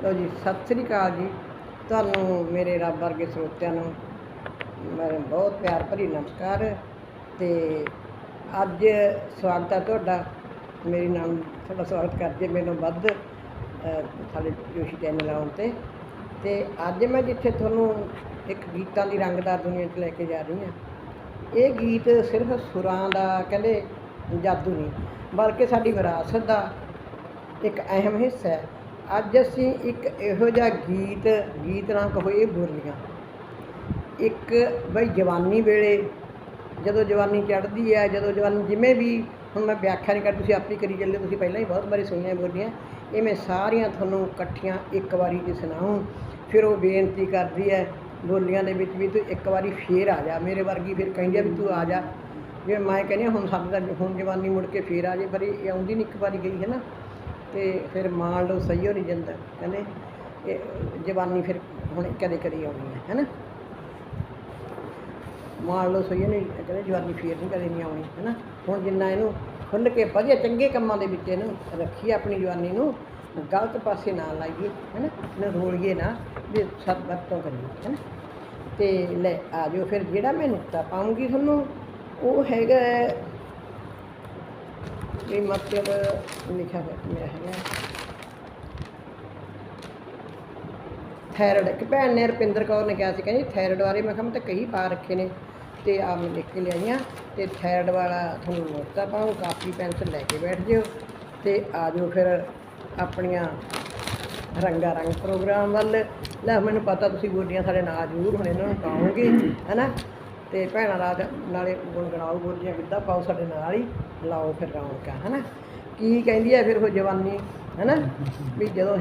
ਲਓ ਜੀ, ਸਤਿ ਸ੍ਰੀ ਅਕਾਲ ਜੀ। ਤੁਹਾਨੂੰ ਮੇਰੇ ਰੱਬ ਵਰਗੇ ਸਰੋਤਿਆਂ ਨੂੰ ਮੈਂ ਬਹੁਤ ਪਿਆਰ ਭਰੀ ਨਮਸਕਾਰ ਤੇ ਅੱਜ ਸਵਾਗਤ ਹੈ ਤੁਹਾਡਾ। ਮੇਰੀ ਨਾਮ ਤੁਹਾਡਾ ਸਵਾਗਤ ਕਰਦੇ ਮੈਨੂੰ ਵੱਧ ਸਾਡੇ ਜੋਸ਼ੀ ਚੈਨਲ ਆਉਣ ਤੇ। ਤੇ ਅੱਜ ਮੈਂ ਜਿੱਥੇ ਤੁਹਾਨੂੰ ਇੱਕ ਗੀਤਾਂ ਦੀ ਰੰਗਦਾਰ ਦੁਨੀਆ 'ਚ ਲੈ ਕੇ ਜਾ ਰਹੀ ਹਾਂ। ਇਹ ਗੀਤ ਸਿਰਫ ਸੁਰਾਂ ਦਾ ਕਹਿੰਦੇ ਜਾਦੂ ਨਹੀਂ, ਬਲਕਿ ਸਾਡੀ ਵਿਰਾਸਤ ਦਾ ਇੱਕ ਅਹਿਮ ਹਿੱਸਾ ਹੈ। ਅੱਜ ਅਸੀਂ ਇੱਕ ਇਹੋ ਜਿਹਾ ਗੀਤ ਗੀਤ ਨਾ ਕਹੋ ਇਹ ਬੋਲੀਆਂ। ਇੱਕ ਬਈ ਜਵਾਨੀ ਵੇਲੇ ਜਦੋਂ ਜਵਾਨੀ ਚੜ੍ਹਦੀ ਹੈ ਜਦੋਂ ਜਵਾਨੀ ਜਿਵੇਂ ਵੀ ਹੁਣ ਮੈਂ ਵਿਆਖਿਆ ਨਹੀਂ ਕਰ ਤੁਸੀਂ ਆਪੇ ਕਰੀ ਚੱਲੇ ਤੁਸੀਂ ਪਹਿਲਾਂ ਹੀ ਬਹੁਤ ਵਾਰੀ ਸੁਣੀਆਂ ਬੋਲੀਆਂ। ਇਹ ਮੈਂ ਸਾਰੀਆਂ ਤੁਹਾਨੂੰ ਇਕੱਠੀਆਂ ਇੱਕ ਵਾਰੀ ਤੇ ਸੁਣਾਉਂ ਫਿਰ ਉਹ ਬੇਨਤੀ ਕਰਦੀ ਹੈ ਬੋਲੀਆਂ ਦੇ ਵਿੱਚ ਵੀ ਤੂੰ ਇੱਕ ਵਾਰੀ ਫੇਰ ਆ ਜਾ ਮੇਰੇ ਵਰਗੀ ਫਿਰ ਕਹਿੰਦੀ ਆ ਵੀ ਤੂੰ ਆ ਜਾ। ਜਿਵੇਂ ਮੈਂ ਕਹਿੰਦੀ ਹਾਂ, ਹੁਣ ਸਾਡੇ ਤਾਂ ਹੁਣ ਜਵਾਨੀ ਮੁੜ ਕੇ ਫੇਰ ਆ ਜੇ ਪਰ ਇਹ ਆਉਂਦੀ ਨਹੀਂ ਇੱਕ ਵਾਰੀ ਗਈ ਹੈ ਨਾ। ਤੇ ਫਿਰ ਮਾਣ ਲਓ ਸਹੀ ਹੋ ਨਹੀਂ ਜਾਂਦਾ, ਕਹਿੰਦੇ ਇਹ ਜਵਾਨੀ ਫਿਰ ਹੁਣ ਕਦੇ ਕਦੇ ਆਉਣੀ ਹੈ, ਹੈਨਾ? ਮਾਣ ਲਓ ਸਹੀ ਨਹੀਂ, ਕਹਿੰਦੇ ਜਵਾਨੀ ਫੇਰ ਨਹੀਂ ਕਦੇ ਨਹੀਂ ਆਉਣੀ, ਹੈਨਾ? ਹੁਣ ਜਿੰਨਾ ਇਹਨੂੰ ਖੁੱਲ੍ਹ ਕੇ ਵਧੀਆ ਚੰਗੇ ਕੰਮਾਂ ਦੇ ਵਿੱਚ ਇਹਨੂੰ ਰੱਖੀਏ ਆਪਣੀ ਜਵਾਨੀ ਨੂੰ, ਗਲਤ ਪਾਸੇ ਨਾ ਲਾਈਏ, ਹੈਨਾ? ਨਾ ਰੋਲੀਏ ਨਾ, ਵੀ ਸਭ ਵਰਤੋਂ ਕਰੀਏ, ਹੈਨਾ? ਤੇ ਲੈ ਆ ਜਾਓ ਫਿਰ ਜਿਹੜਾ ਮੈਂ ਨੁਕਤਾ ਪਾਉਂਗੀ ਤੁਹਾਨੂੰ, ਉਹ ਹੈਗਾ ਇਹ ਮਤਲਬ ਲਿਖਿਆ ਹੋਇਆ ਮੇਰਾ ਹੈਗਾ। ਥਾਇਰਾਇਡ ਇੱਕ ਭੈਣ ਨੇ ਰੁਪਿੰਦਰ ਕੌਰ ਨੇ ਕਿਹਾ ਸੀ, ਕਹਿੰਦੀ ਥਾਇਰਾਇਡ ਬਾਰੇ, ਮੈਂ ਕਿਹਾ ਮੈਂ ਤਾਂ ਕਈ ਪਾ ਰੱਖੇ ਨੇ ਤੇ ਆ ਮੈਂ ਲਿਖ ਕੇ ਲਿਆਈਆਂ ਤੇ ਥਾਇਰਾਇਡ ਵਾਲਾ ਤੁਹਾਨੂੰ ਨੋਟਤਾ ਪਾਉਂ ਕਾਪੀ ਪੈਨਸਲ ਲੈ ਕੇ ਬੈਠ ਜਿਓ ਤੇ ਆ ਜਾਓ ਫਿਰ ਆਪਣੀਆਂ ਰੰਗਾ ਰੰਗ ਪ੍ਰੋਗਰਾਮ ਵੱਲ। ਲੈ ਮੈਨੂੰ ਪਤਾ ਤੁਸੀਂ ਬੋਲੀਆਂ ਸਾਡੇ ਨਾਲ ਜ਼ਰੂਰ ਹੁਣ ਇਹਨਾਂ ਨੂੰ ਪਾਉਂਗੇ ਹੈਨਾ? ਤੇ ਭੈਣਾਂ ਰਾਤ ਨਾਲੇ ਗੁਣਗਣਾਓ ਬੋਲੀਆਂ ਗਿੱਧਾ ਪਾਓ ਸਾਡੇ ਨਾਲ ਹੀ, ਲਾਓ ਫਿਰ ਰੌਣਕਾਂ, ਹੈਨਾ? ਕੀ ਕਹਿੰਦੀ ਹੈ ਫਿਰ ਉਹ ਜਵਾਨੀ, ਹੈਨਾ? ਵੀ ਜਦੋਂ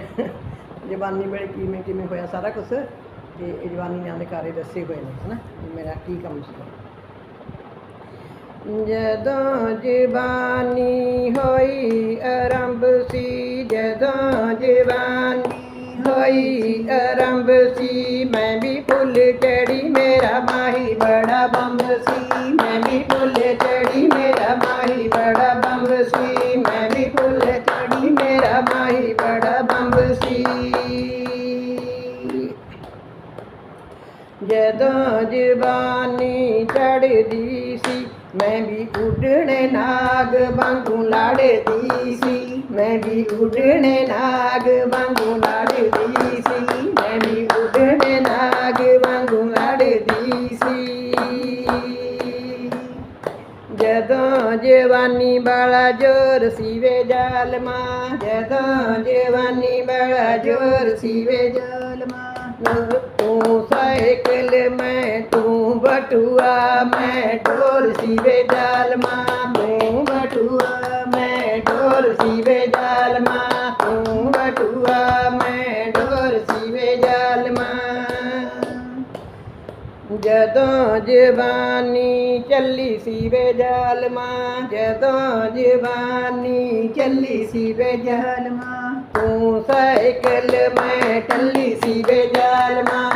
ਜਵਾਨੀ ਵੇਲੇ ਕਿਵੇਂ ਕਿਵੇਂ ਹੋਇਆ ਸਾਰਾ ਕੁਝ ਤੇ ਇਹ ਜਵਾਨੀ ਨਾਂ ਦੇ ਕਾਰੇ ਦੱਸੇ ਹੋਏ ਨੇ, ਹੈਨਾ? ਵੀ ਮੇਰਾ ਕੀ ਕੰਮ ਸੀ? ਜਦੋਂ ਜਵਾਨੀ ਹੋਈ, ਆਰੰਭ ਸੀ, ਜਦੋਂ ਜਵਾਨੀ ਹੋਈ ਆਰੰਭ ਸੀ। ਮੈਂ ਵੀ ਫੁੱਲ ਚੜੀ, ਮੇਰਾ ਮਾਹੀ ਬੜਾ ਬੰਬ ਸੀ। ਮੈਂ ਵੀ ਫੁੱਲ ਚੜੀ, ਮੇਰਾ ਮਾਹੀ ਬੜਾ ਬੰਬ ਸੀ। ਮੈਂ ਵੀ ਫੁੱਲ ਚੜੀ, ਮੇਰਾ ਮਾਹੀ ਬੜਾ ਬੰਬ ਸੀ। ਜਦੋਂ ਜਵਾਨੀ ਚੜਦੀ ਸੀ, ਮੈਂ ਵੀ ਉੱਡਣੇ ਨਾਗ ਵਾਂਗੂ ਲਾੜਦੀ ਸੀ। ਮੈਂ ਵੀ ਉੱਡਣੇ ਨਾਗ ਵਾਂਗੂ ਲਾੜਦੀ ਸੀ। ਮੈਂ ਵੀ ਉੱਡਣੇ ਨਾਗ ਵਾਂਗੂ ਲਾੜਦੀ ਸੀ। ਜਦੋਂ ਜਵਾਨੀ ਵਾਲਾ ਜੋਰ ਸੀਵੇ ਜਾਲਮਾ, ਜਦੋਂ ਜਵਾਨੀ ਵਾਲਾ ਜੋਰ ਸੀਵੇ ਜਾਲਮਾ, ਤੂੰ ਸਾਈਕਲ, ਮੈਂ ਤੂੰ ਬਟੂਆ, ਮੈਂ ਢੋਲ ਸੀਵੇ ਜਾਲਮਾ, ਤੂੰ ਬਟੂਆ। ਮੈਂ ਢੋਲ ਸੀਵੇ ਜਾਲਮਾ ਤੂੰ ਬਟੂਆ, ਮੈਂ ਢੋਲ ਸੀਵੇ ਜਦੋਂ ਜਵਾਨੀ ਚੱਲੀ ਸੀ ਵੇ ਜ਼ਾਲਮਾ ਜਦੋਂ ਜਵਾਨੀ ਚੱਲੀ ਸੀ ਵੇ ਜ਼ਾਲਮਾ ਤੂੰ ਸਾਈਕਲ ਮੈਂ ਟੱਲੀ ਸੀ ਵੇ ਜ਼ਾਲਮਾ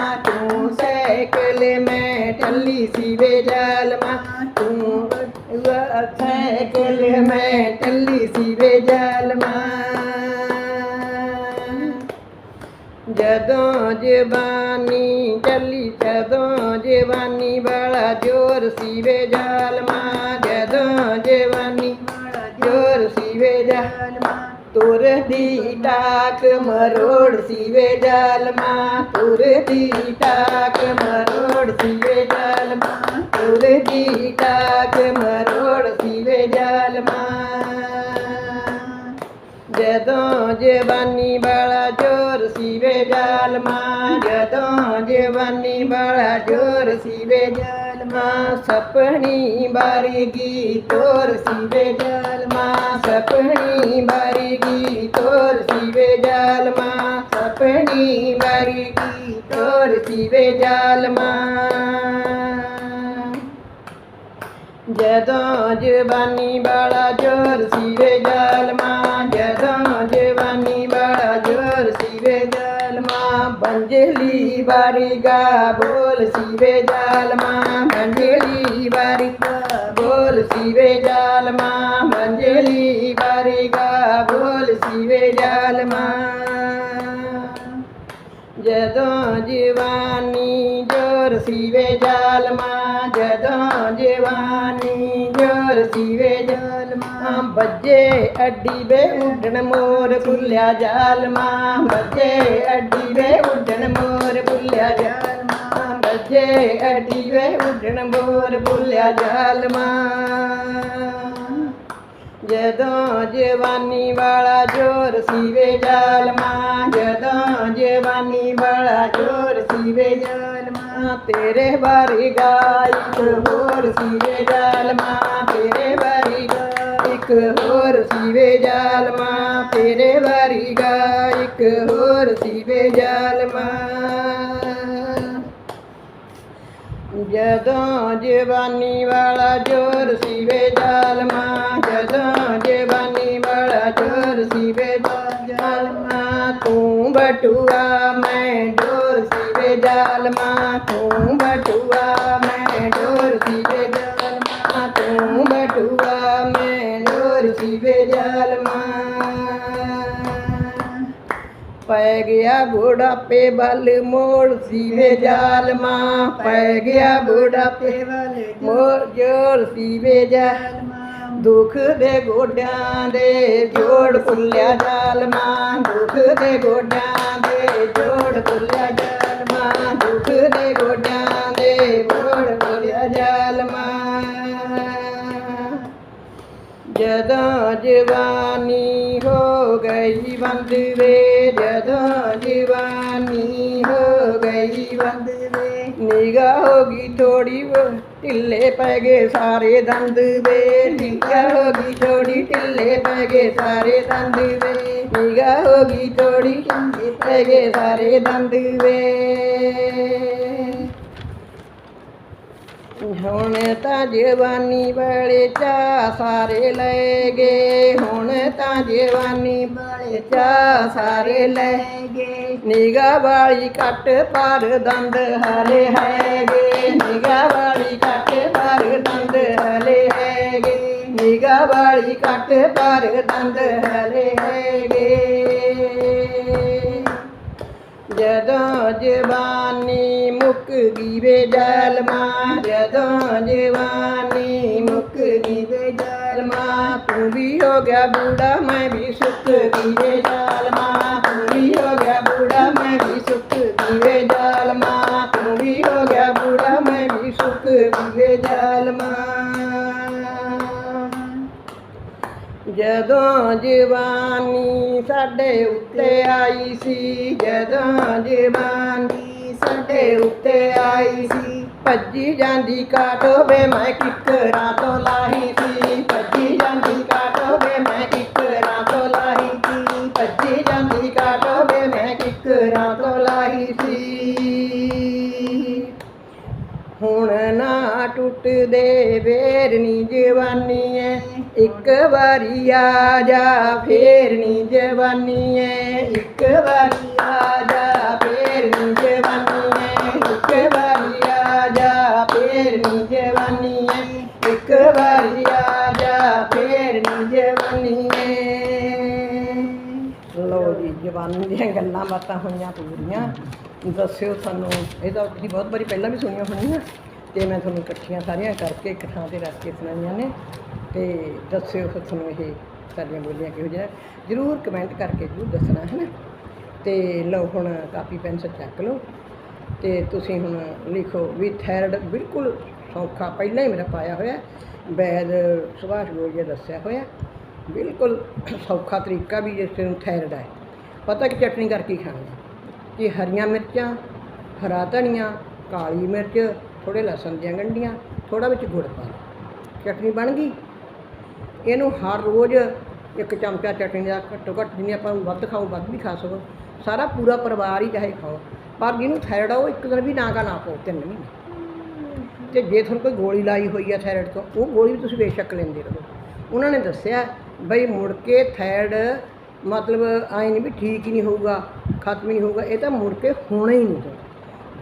ਮੈਂ ਟੱਲੀ ਸੀ ਵੇ ਜ਼ਾਲਮਾ ਜਦੋਂ ਜਵਾਨੀ ਚੱਲੀ ਜਦੋਂ ਜਵਾਨੀ ਵਾਲਾ ਜੋਰ ਸੀਵੇ ਜਾਲਮਾ ਜਦੋਂ ਜਵਾਨੀ ਵਾਲਾ ਜੋਰ ਸੀਵੇ ਜਾਲਮਾ ਤੁਰ ਦੀ ਟਾਕ ਮਰੋੜ ਸੀਵੇ ਜਾਲਮਾ ਤੁਰ ਦੀ ਟਾਕ ਮਰੋੜ ਸੀਵੇ ਜਾਲਮਾ ਜਦੋਂ ਜਵਾਨੀ ਵਾਲਾ ਜੋਰ ਸੀਵੇ ਜਾਲਮਾ ਜਦੋਂ ਜਵਾਨੀ ਵਾਲਾ ਜੋਰ ਸੀਵੇ ਜਾਲਮਾ ਸਪਣੀ ਬਾਰੀਗੀ ਤੋਰ ਸੀਵੇ ਜਾਲਮਾ ਸਪਣੀ ਬਾਰੀਗੀ ਤੋਰ ਸੀਵੇ ਜਾਲਮਾ ਸਪਣੀ ਬਾਰੀਗੀ ਤੋਰ ਸੀਵੇ ਜਾਲਮਾ ਜਦੋਂ ਜਵਾਨੀ ਵਾਲਾ ਜੋਰ ਸੀਵੇ ਜਾਲ ਮਾਂ ਬੰਜਲੀ ਵਾਰੀਗਾ ਬੋਲ ਸੀਵੇ ਜਾਲਮਾ ਬੰਜਲੀ ਵਾਰੀਗਾ ਬੋਲ ਸੀਵੇ ਜਾਲਮਾ ਬੰਜਲੀ ਵਾਰੀਗਾ ਬੋਲ ਸੀਵੇ ਜਾਲਮਾ। ਜਦੋਂ ਜਵਾਨੀ ਜੋਰ ਸੀਵੇ ਜਾਲਮਾ, ਜਦੋਂ ਜਵਾਨੀ ਜੋਰ ਸੀਵੇ ਜਾਲਮਾ, ਬੱਜੇ ਅੱਡੀ ਵੇ ਉੱਡਣ ਮੋਰ ਭੁੱਲਿਆ ਜਾਲਮਾ, ਬੱਜੇ ਅੱਡੀ ਵੇ ਉੱਡਣ ਜਾਲਮਾ ਬੱਜੇ ਅੱਡੀ ਵੇ ਉੱਡਣ ਮੋਰ ਭੁੱਲਿਆ ਜਾਲਮਾ। ਜਦੋਂ ਜਵਾਨੀ ਵਾਲਾ ਜੋਰ ਸੀਵੇ ਜਾਲਮਾ, ਜਦੋਂ ਜਵਾਨੀ ਵਾਲਾ ਜੋਰ ਸੀਵੇ ਜਾਲਮਾ, ਤੇਰੇ ਬਾਰੀ ਇੱਕ ਹੋਰ ਸੀਵੇ ਜਾਲਮਾ, ਤੇਰੇ ਬਾਰੀ ਇੱਕ ਹੋਰ ਸੀਵੇ ਜਾਲਮਾ, ਤੇਰੇ ਬਾਰੀ ਇੱਕ ਹੋਰ ਸੀਵੇ ਜਾਲਮਾ। ਜਦੋਂ ਜਵਾਨੀ ਵਾਲਾ ਜੋਰ ਸੀਵੇ ਜਾਲਮਾ, ਜਦੋਂ ਜਵਾਨੀ ਵਾਲਾ ਜੋਰ ਸੀਵੇ ਜਾਲਮਾ, ਤੂੰ ਬਟੂਆ, ਮੈਂ ਡੋਰ ਸੀਵੇ ਜਾਲਮਾ, ਤੂੰ ਬਟੂਆ ਪੈ ਗਿਆ ਬੁਢਾਪੇ ਵੱਲ, ਮੋੜ ਸੀਵੇ ਜਾਲਮਾ ਪੈ ਗਿਆ ਬੁਢਾਪੇ ਵੱਲ, ਮੋੜ ਜੋੜ ਸੀਵੇ ਜਾਲਮਾ ਦੁੱਖ ਦੇ ਗੋਡਿਆਂ ਦੇ ਜੋੜ ਪੁੱਲਿਆ ਜਾਲਮਾ ਦੁੱਖ ਦੇ ਗੋਡਿਆਂ ਦੇ ਜੋੜ ਪੁੱਲਿਆ ਜਾਲਮਾ ਦੁੱਖ ਦੇ ਜਵਾਨੀ ਹੋ ਗਈ ਬੰਦ ਵੇ ਜਦੋਂ ਜਵਾਨੀ ਹੋ ਗਈ ਬੰਦ ਵੇ ਨਿਗਾਹ ਹੋ ਗਈ ਥੋੜੀ ਢਿੱਲੇ ਪੈ ਗਏ ਸਾਰੇ ਦੰਦ ਵੇ ਨਿਗਾਹ ਹੋ ਗਈ ਥੋੜੀ ਢਿੱਲੇ ਪੈ ਗਏ ਸਾਰੇ ਦੰਦ ਵੇ ਨਿਗਾਹ ਹੋ ਗਈ ਥੋੜੀ ਢਿੱਲੇ ਪੈ ਗਏ ਸਾਰੇ ਦੰਦ ਵੇ ਹੁਣ ਤਾਂ ਜਵਾਨੀ ਵਾਲੇ ਚਾ ਸਾਰੇ ਲੈ ਗਏ। ਹੁਣ ਤਾਂ ਜਵਾਨੀ ਵਾਲੇ ਚਾ ਸਾਰੇ ਲੈ ਗਏ। ਨਿਗਾ ਵਾਲੀ ਕੱਟ ਪਰ ਦੰਦ ਹਲੇ ਹੈਗੇ। ਨਿਗਾ ਵਾਲੀ ਕੱਟ ਪਰ ਦੰਦ ਹਲੇ ਹੈਗੇ। ਨਿਗਾ ਵਾਲੀ ਕੱਟ ਪਰ ਦੰਦ ਹਲੇ ਹੈਗੇ। ਜਦੋਂ ਜਵਾਨੀ ਮੁੱਕ ਗਈ ਵੇ ਜਾਲਮਾ ਜਦੋਂ ਜਵਾਨੀ ਮੁੱਕ ਗਈ ਵੇ ਜਾਲਮਾ ਤੂੰ ਵੀ ਹੋ ਗਿਆ ਬੂੜਾ ਮੈਂ ਵੀ ਸੁੱਕ ਗਈ ਵੇ ਜਾਲਮਾ ਜਦੋਂ ਜਵਾਨੀ ਸਾਡੇ ਉੱਤੇ ਆਈ ਸੀ, ਜਦੋਂ ਜਵਾਨੀ ਸਾਡੇ ਉੱਤੇ ਆਈ ਸੀ, ਭੱਜੀ ਜਾਂਦੀ ਕਾਟੋਵੇ ਮੈਂ ਕਿੱਕਰਾਂ ਤੋਂ ਲਾਹੀ ਸੀ, ਭੱਜੀ ਜਾਂਦੀ ਕਾਟੋ ਵੇ ਮੈਂ ਕਿੱਕਰਾਂ ਤੋਂ ਲਾਹੀ ਸੀ, ਭੱਜੀ ਜਾਂਦੀ ਕਾਟੋ ਵੇ ਮੈਂ ਕਿੱਕਰਾਂ ਤੋਂ ਲਾਹੀ ਸੀ। ਹੁਣ ਨਾ ਟੁੱਟਦੇ ਵੇਰ ਨੀ ਜਵਾਨੀ ਇੱਕ ਵਾਰੀ ਆ ਜਾ, ਫੇਰ ਨੀ ਜਵਾਨੀ ਐ ਇੱਕ ਵਾਰੀ ਆ ਜਾ, ਫੇਰ ਨੀ ਜਵਾਨੀ ਐ ਇੱਕ ਵਾਰੀ ਆ ਜਾ, ਫੇਰ ਨੀ ਜਵਾਨੀ ਐ ਇੱਕ ਵਾਰੀ ਆ ਜਾ, ਫੇਰ ਨੀ ਜਵਾਨੀ ਐ ਲੋ ਜੀ, ਜਵਾਨੀ ਦੀਆਂ ਗੱਲਾਂ ਬਾਤਾਂ ਹੋਈਆਂ ਪੂਰੀਆਂ। ਦੱਸਿਓ ਸਾਨੂੰ ਇਹ ਤਾਂ ਤੁਸੀਂ ਬਹੁਤ ਵਾਰੀ ਪਹਿਲਾਂ ਵੀ ਸੁਣੀਆਂ ਹੋਣੀਆਂ। ਤੇ ਮੈਂ ਤੁਹਾਨੂੰ ਇਕੱਠੀਆਂ ਸਾਰੀਆਂ ਕਰਕੇ ਇੱਕ ਥਾਂ ਤੇ ਰੱਖ ਕੇ ਸੁਣਾਈਆਂ ਨੇ। ਤੇ ਦੱਸਿਓ ਫਿਰ ਤੁਹਾਨੂੰ ਇਹ ਸਾਡੀਆਂ ਬੋਲੀਆਂ ਕਿਹੋ ਜਿਹਾ ਜਰੂਰ ਕਮੈਂਟ ਕਰਕੇ ਜਰੂਰ ਦੱਸਣਾ, ਹੈ ਨਾ? ਤੇ ਲਓ ਹੁਣ ਕਾਪੀ ਪੈਨਸਲ ਚੱਕ ਲਓ। ਤੇ ਤੁਸੀਂ ਹੁਣ ਲਿਖੋ, ਵੀ ਥੈਰਡ ਬਿਲਕੁਲ ਸੌਖਾ, ਪਹਿਲਾਂ ਹੀ ਮੇਰਾ ਪਾਇਆ ਹੋਇਆ। ਵੈਦ ਸੁਭਾਸ਼ ਗੋਲੀਆ ਦੱਸਿਆ ਹੋਇਆ। ਬਿਲਕੁਲ ਸੌਖਾ ਤਰੀਕਾ ਵੀ ਜਿਸ ਨੂੰ ਥੈਰਡ ਹੈ। ਪਤਾ ਕਿ ਚਟਨੀ ਕਰਕੇ ਖਾਣੀ ਹੈ? ਕਿ ਹਰੀਆਂ ਮਿਰਚਾਂ, ਹਰਾ ਧਨੀਆ, ਕਾਲੀ ਮਿਰਚ ਥੋੜੇ ਲਸਣ ਦੀਆਂ ਗੰਢੀਆਂ ਥੋੜਾ ਵਿੱਚ ਗੁੜ ਪਾ ਲਓ। ਚਟਨੀ ਬਣ ਗਈ। ਇਹਨੂੰ ਹਰ ਰੋਜ਼ ਇੱਕ ਚਮਚਾ ਚਟਨੀ ਦਾ ਘੱਟੋ ਘੱਟ ਜਿੰਨੀ ਆਪਾਂ ਵੱਧ ਖਾਓ, ਵੱਧ ਵੀ ਖਾ ਸਕੋ। ਸਾਰਾ ਪੂਰਾ ਪਰਿਵਾਰ ਹੀ ਚਾਹੇ ਖਾਓ। ਪਰ ਜਿਹਨੂੰ ਥਾਇਰਡ ਆ, ਉਹ ਇੱਕ ਦਿਨ ਵੀ ਨਾ ਕਾ ਨਾ ਪਾਓ, ਤਿੰਨ ਮਹੀਨੇ। ਤੇ ਜੇ ਤੁਹਾਨੂੰ ਕੋਈ ਗੋਲੀ ਲਾਈ ਹੋਈ ਹੈ ਥਾਇਰਡ ਤੋਂ, ਉਹ ਗੋਲੀ ਵੀ ਤੁਸੀਂ ਬੇਸ਼ੱਕ ਲੈਂਦੇ ਰਹੋ। ਉਹਨਾਂ ਨੇ ਦੱਸਿਆ, ਬਈ ਮੁੜ ਕੇ ਥਾਇਰਾਇਡ ਮਤਲਬ ਐਂ ਨਹੀਂ ਵੀ ਠੀਕ ਹੀ ਨਹੀਂ ਹੋਊਗਾ, ਖਤਮ ਹੀ ਨਹੀਂ ਹੋਊਗਾ, ਇਹ ਤਾਂ ਮੁੜ ਕੇ ਹੋਣਾ ਹੀ ਨਹੀਂ।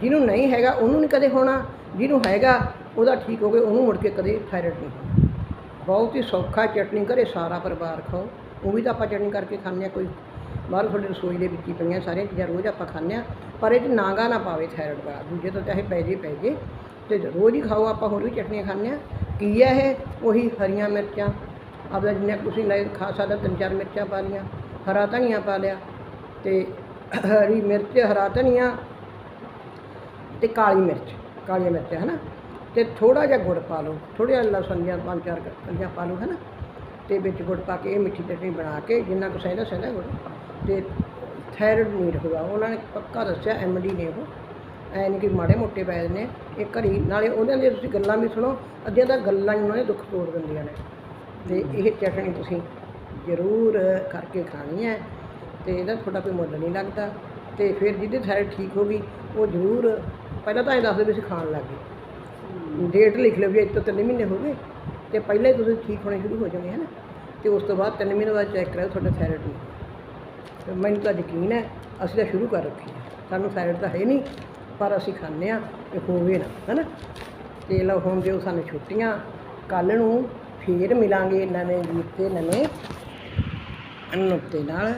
ਜਿਹਨੂੰ ਨਹੀਂ ਹੈਗਾ, ਉਹਨੂੰ ਨਹੀਂ ਕਦੇ ਹੋਣਾ। ਜਿਹਨੂੰ ਹੈਗਾ, ਉਹਦਾ ਠੀਕ ਹੋ ਗਿਆ ਉਹਨੂੰ ਮੁੜ ਕੇ ਕਦੇ ਥਾਇਰਡ ਨਹੀਂ ਹੋਣਾ। ਬਹੁਤ ਹੀ ਸੌਖਾ ਚਟਨੀ ਘਰੇ ਸਾਰਾ ਪਰਿਵਾਰ ਖਾਓ। ਉਹ ਵੀ ਤਾਂ ਆਪਾਂ ਚਟਨੀ ਕਰਕੇ ਖਾਂਦੇ ਹਾਂ, ਕੋਈ ਬਾਹਰ ਤੁਹਾਡੀ ਰਸੋਈ ਦੇ ਵਿੱਚ ਹੀ ਪਈਆਂ ਸਾਰੀਆਂ ਚੀਜ਼ਾਂ ਰੋਜ਼ ਆਪਾਂ ਖਾਂਦੇ ਹਾਂ, ਪਰ ਇਹ 'ਚ ਨਾਗਾ ਨਾ ਪਾਵੇ ਥਾਇਰੋਇਡ ਵਾਲਾ, ਦੂਜੇ ਤੋਂ ਚਾਹੇ ਪੈ ਜੇ ਪੈ ਜੇ। ਤੇ ਰੋਜ਼ ਹੀ ਖਾਓ, ਆਪਾਂ ਹੋਰ ਵੀ ਚਟਨੀਆਂ ਖਾਂਦੇ ਹਾਂ। ਕੀ ਹੈ ਇਹ? ਉਹੀ ਹਰੀਆਂ ਮਿਰਚਾਂ, ਆਪਦਾ ਜਿੰਨਾ ਤੁਸੀਂ ਲੈ ਖਾ ਸਕਦਾ, ਤਿੰਨ ਚਾਰ ਮਿਰਚਾਂ ਪਾ ਲਈਆਂ, ਹਰਾ ਧਨੀਆ ਪਾ ਲਿਆ, ਤੇ ਹਰੀ ਮਿਰਚ, ਹਰਾ ਧਨੀਆ ਤੇ ਕਾਲੀ ਮਿਰਚ, ਕਾਲੀਆਂ ਮਿਰਚਾਂ ਨਾ ਤੇ ਥੋੜਾ ਜਿਹਾ ਗੁੜ ਪਾ ਲਓ, ਥੋੜ੍ਹਾ ਜਿਹਾ ਲਸਣ ਜਾਂ ਪੰਜ ਚਾਰ ਕੰਜਾਂ ਪਾ ਲਓ ਨਾ ਤੇ ਵਿੱਚ ਗੁੜ ਪਾ ਕੇ ਇਹ ਮਿੱਠੀ ਚਟਨੀ ਬਣਾ ਕੇ ਜਿੰਨਾ ਕੁ ਸਹਿਦਾ ਸਹਿਦਾ ਗੁੜ ਤੇ ਥਾਇਰਡ ਨਹੀਂ ਰਹੂਗਾ ਉਹਨਾਂ ਨੇ ਪੱਕਾ ਦੱਸਿਆ ਐਮਡੀ ਨੇ ਉਹ। ਐ ਨਹੀਂ ਕਿ ਮਾੜੇ ਮੋਟੇ ਪੈ ਨੇ, ਇਹ ਘੜੀ, ਨਾਲੇ ਉਹਨਾਂ ਦੀਆਂ ਤੁਸੀਂ ਗੱਲਾਂ ਵੀ ਸੁਣੋ, ਅੱਧੀਆਂ ਤਾਂ ਗੱਲਾਂ ਹੀ ਉਹਨਾਂ ਨੇ ਦੁੱਖ ਤੋੜ ਦਿੰਦੀਆਂ ਨੇ। ਤੇ ਇਹ ਚਟਨੀ ਤੁਸੀਂ ਜ਼ਰੂਰ ਕਰਕੇ ਖਾਣੀ ਹੈ, ਤੇ ਇਹਦਾ ਤੁਹਾਡਾ ਕੋਈ ਮੁੱਲ ਨਹੀਂ ਲੱਗਦਾ। ਤੇ ਫਿਰ ਜਿਹਦੇ ਥਾਇਰਡ ਠੀਕ ਹੋ ਗਈ, ਉਹ ਜ਼ਰੂਰ ਪਹਿਲਾਂ ਤਾਂ ਇਹ ਦੱਸਦੇ ਵੀ ਅਸੀਂ ਖਾਣ ਲੱਗ ਗਏ। ਡੇਟ ਲਿਖ ਲਓ ਵੀ ਇੱਕ ਤੋਂ ਤਿੰਨ ਮਹੀਨੇ ਹੋ ਗਏ ਤੇ ਪਹਿਲਾਂ ਹੀ ਤੁਸੀਂ ਠੀਕ ਹੋਣੇ ਸ਼ੁਰੂ ਹੋ ਜਾਓਗੇ, ਹੈ ਨਾ? ਤੇ ਉਸ ਤੋਂ ਬਾਅਦ ਤਿੰਨ ਮਹੀਨੇ ਬਾਅਦ ਚੈੱਕ ਕਰਾਓ ਤੁਹਾਡਾ ਥਾਇਰਡ ਨੂੰ ਮੈਨੂੰ ਤਾਂ ਯਕੀਨ ਹੈ, ਅਸੀਂ ਤਾਂ ਸ਼ੁਰੂ ਕਰ ਰੱਖੀ ਸਾਨੂੰ ਥਾਇਰਡ ਤਾਂ ਹੈ ਨਹੀਂ, ਪਰ ਅਸੀਂ ਖਾਂਦੇ ਆ ਕਿ ਹੋਵੇ ਨਾ, ਹੈ ਨਾ? ਤੇ ਲਓ ਹੁਣ ਦਿਓ ਸਾਨੂੰ ਛੁੱਟੀਆਂ ਕੱਲ ਨੂੰ ਫੇਰ ਮਿਲਾਂਗੇ ਨਵੇਂ ਗੀਤ ਤੇ ਨਵੇਂ ਨੁਕਤੇ ਨਾਲ।